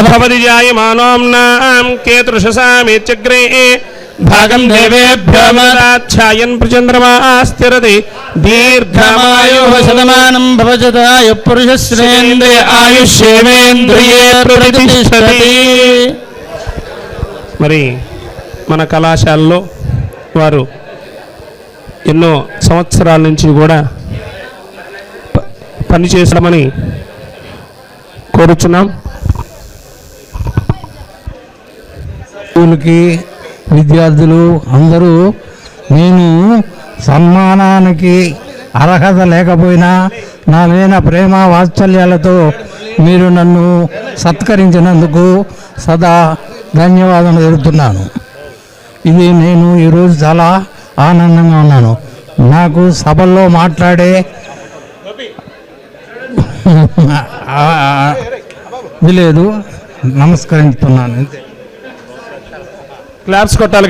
అభవది జాయమానోమ్నాం భాగం దేవేభ్యో మదాఛాయన్ ప్రచంద్రమా స్థిరతి దీర్ఘమాయు శతమానం భవజతాయ పురుషశ్రేంద్రియ ఆయుష్యేవేంద్రియే ప్రతిష్టతి మరి మన కళాశాలలో వారు ఎన్నో సంవత్సరాల నుంచి కూడా ప- పనిచేసడమని కోరుచున్నాం. స్కూల్కి విద్యార్థులు అందరూ నేను సన్మానానికి అర్హత లేకపోయినా నా మీద ప్రేమ వాత్సల్యాలతో మీరు నన్ను సత్కరించినందుకు సదా ధన్యవాదం తెలుపుతున్నాను. ఇది నేను ఈరోజు చాలా ఆనందంగా ఉన్నాను. నాకు సభల్లో మాట్లాడే ఇది లేదు. నమస్కరిస్తున్నాను క్లాప్స్ కొట్టాలి